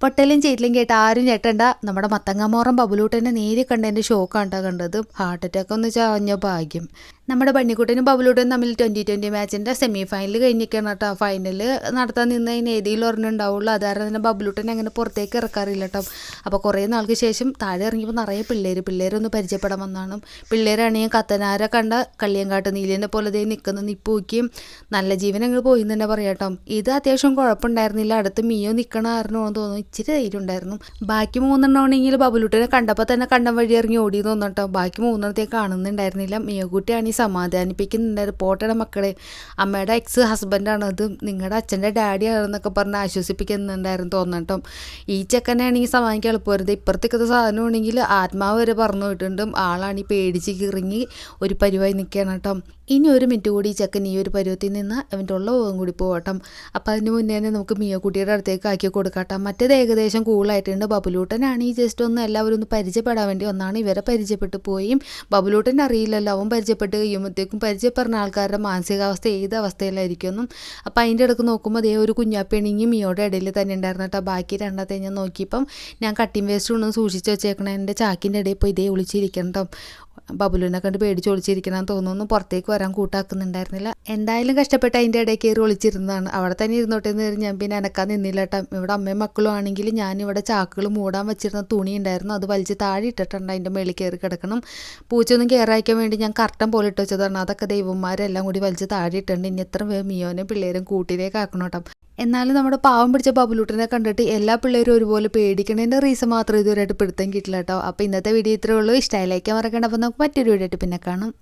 പൊട്ടലും ചേറ്റിലും കേട്ട് ആരും ചേട്ടണ്ട നമ്മുടെ മത്തങ്ങാമോറം ബബുലൂട്ടനെ നേരി കണ്ടതിന്റെ ഷോക്കാണ് കണ്ടത്. ഹാർട്ട് അറ്റാക്ക് ഒന്ന് ചാഞ്ഞ ഭാഗ്യം നമ്മുടെ ബണ്ണിക്കുട്ടനും ബബുലൂട്ടനും തമ്മിൽ ട്വന്റി ട്വന്റി മാച്ചിന്റെ സെമി ഫൈനൽ കഴിഞ്ഞിരിക്കുകയാണ് കേട്ടോ. ഫൈനൽ നടത്താൻ നിന്ന് അതിന് ഏതെങ്കിലും ഒരെണ്ണം അതായത് തന്നെ ബബുലൂട്ടൻ അങ്ങനെ പുറത്തേക്ക് ഇറക്കാറില്ല കേട്ടോ. അപ്പോൾ കുറേ നാൾക്ക് ശേഷം താഴെ ഇറങ്ങിയപ്പോൾ നിറയെ പിള്ളേർ പിള്ളേരൊന്ന് പരിചയപ്പെടാൻ വന്നാണ് പിള്ളേരാണെങ്കിൽ കത്തനാരെ കണ്ട കള്ളിയങ്കാട്ട് നീലിനെ പോലെ ദേ നിൽക്കുന്ന നിപ്പ് നോക്കിയും നല്ല ജീവൻ അങ്ങ് പോയി എന്ന് തന്നെ പറയാം കേട്ടോ. ഇത് അത്യാവശ്യം കുഴപ്പമുണ്ടായിരുന്നില്ല. അടുത്ത് മിയോ നിൽക്കണ എന്ന് തോന്നുന്നു. ഇച്ചിരി ധൈര്യം ഉണ്ടായിരുന്നു. ബാക്കി മൂന്നെണ്ണമാണെങ്കിൽ ബബുലൂട്ടനെ കണ്ടപ്പോൾ തന്നെ കണ്ടം വഴി ഇറങ്ങി ഓടി കേട്ടോ. ബാക്കി മൂന്നെണ്ണത്തെ കാണുന്നുണ്ടായിരുന്നില്ല. മീയോ ഈ സമാധാനിപ്പിക്കുന്നുണ്ടായിരുന്നു പോട്ടയുടെ മക്കളെ. അമ്മയുടെ എക്സ് ഹസ്ബൻഡാണ് അത് നിങ്ങളുടെ അച്ഛന്റെ ഡാഡിയാണെന്നൊക്കെ പറഞ്ഞ് ആശ്വസിപ്പിക്കുന്നുണ്ടായിരുന്നു തോന്നട്ടോ ഈ ചെക്കനാണെങ്കിൽ സമാധാനിക്കാൻ എളുപ്പമായിരുന്നു ഇപ്പുറത്തേക്കത്തെ സാധനമാണെങ്കിൽ ആത്മാവ് വരെ പറഞ്ഞു പോയിട്ടുണ്ട്. ആളാണ് ഈ പേടിച്ച് കിറങ്ങി ഒരു പരിവായി നിൽക്കുകയാണ് കേട്ടോ. ഇനി ഒരു മിനിറ്റ് കൂടി ചെക്കൻ ഈ ഒരു പരുവത്തിൽ നിന്ന് അവന്റെ ഉള്ള പോകും കൂടി പോകട്ടം അപ്പം അതിന് മുന്നേ തന്നെ നമുക്ക് മിയക്കുട്ടിയുടെ അടുത്തേക്ക് ആക്കി കൊടുക്കട്ടെ. മറ്റേത് ഏകദേശം കൂളായിട്ടുണ്ട് ബബുലൂട്ടനാണ് ഈ ജസ്റ്റ് ഒന്ന് എല്ലാവരും ഒന്ന് പരിചയപ്പെടാൻ വേണ്ടി ഒന്നാണ് ഇവരെ പരിചയപ്പെട്ടു പോയും. ബബുലൂട്ടൻ അറിയില്ലല്ലോ. അവൻ പരിചയപ്പെട്ട് കഴിയുമ്പോഴത്തേക്കും പരിചയപ്പെടുന്ന ആൾക്കാരുടെ മാനസികാവസ്ഥ ഏത് അവസ്ഥയിലായിരിക്കും എന്നും അപ്പം അതിന്റെ ഇടയ്ക്ക് നോക്കുമ്പോൾ അതേ ഒരു കുഞ്ഞാപ്പിണിങ്ങി മിയോടെ ഇടയിൽ തന്നെ ഉണ്ടായിരുന്നു കേട്ടോ. ബാക്കി രണ്ടാമത്തെ ഞാൻ നോക്കിയപ്പം ഞാൻ കട്ടിംഗ് വേസ്റ്റ് ഒന്നും സൂക്ഷിച്ച് വെച്ചേക്കണം. എന്റെ ചാക്കിന്റെ ഇടയിൽ പോയി ഇതേ ഒളിച്ചിരിക്കണം ബബുലിനെ കണ്ട് പേടിച്ച് ഒളിച്ചിരിക്കണം തോന്നുന്നു പുറത്തേക്ക് വരാൻ കൂട്ടാക്കുന്നുണ്ടായിരുന്നില്ല. എന്തായാലും കഷ്ടപ്പെട്ട് അതിന്റെ ഇടയിൽ കയറി ഒളിച്ചിരുന്നതാണ്. അവിടെ തന്നെ ഇരുന്നോട്ടെ എന്ന് ഞാൻ പിന്നെ അനക്കാൻ നിന്നില്ല കേട്ടോ. ഇവിടെ അമ്മയും മക്കളും ആണെങ്കിൽ ഞാനിവിടെ ചാക്കുകൾ മൂടാൻ വെച്ചിരുന്ന തുണി ഉണ്ടായിരുന്നു. അത് വലിച്ച് താഴെ ഇട്ടിട്ടുണ്ട്. അതിന്റെ മേളിൽ കയറി കിടക്കണം. പൂച്ചയൊന്നും കയറാക്കാൻ വേണ്ടി ഞാൻ കർട്ടൻ പോലെ ഇട്ട് വെച്ചതാണ്. അതൊക്കെ ദൈവന്മാരെല്ലാം കൂടി വലിച്ച് താഴെ ഇട്ടുണ്ട് ഇനി എത്ര മിയോനെ പിള്ളേരും കൂട്ടിലേക്ക് ആക്കണം കേട്ടോ. എന്നാലും നമ്മുടെ പാവം പിടിച്ച ബബുലൂട്ടിനെ കണ്ടിട്ട് എല്ലാ പിള്ളേരും ഒരുപോലെ പേടിക്കണതിന്റെ റീസൺ മാത്രം ഇതുവരെയായിട്ട് പിടുത്തം കിട്ടില്ല കേട്ടോ. അപ്പോൾ ഇന്നത്തെ വീഡിയോ ഇത്രയേ ഉള്ളൂ. ഇഷ്ടമായി ലൈക്കാൻ മറക്കണ്ട. അപ്പോൾ നമുക്ക് മറ്റൊരു വീഡിയോ ആയിട്ട് പിന്നെ കാണാം.